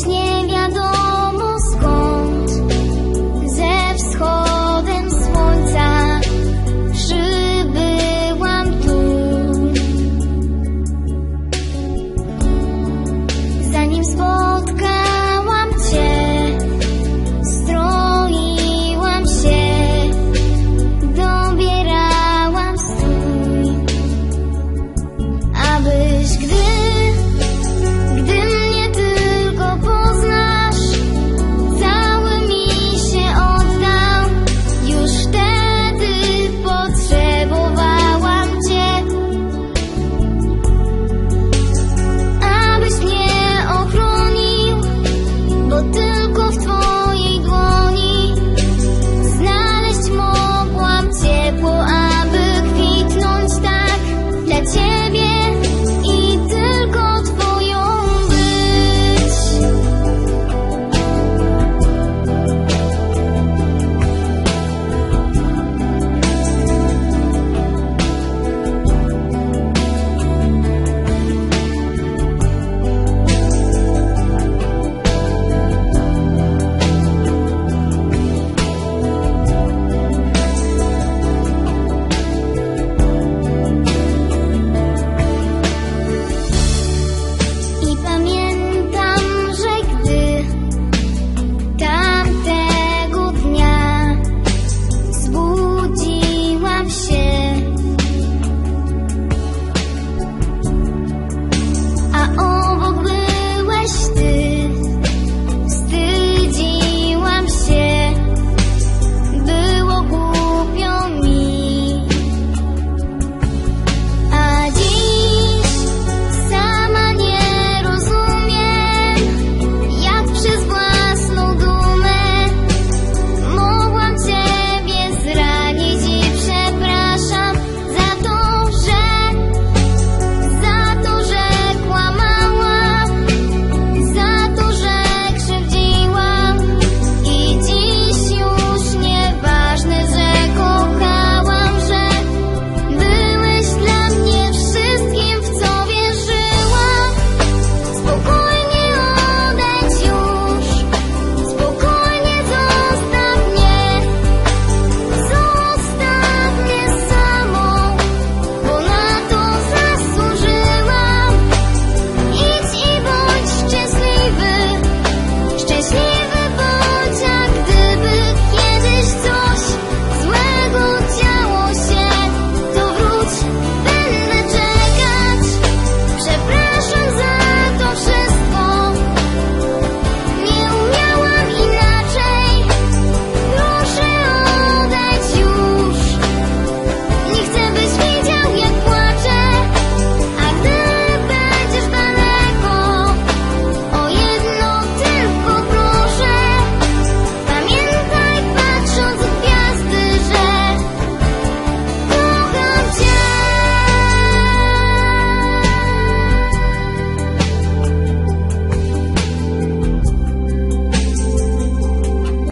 nie wiadomo skąd Ze wschodem słońca przybyłam tu. Zanim spotkałam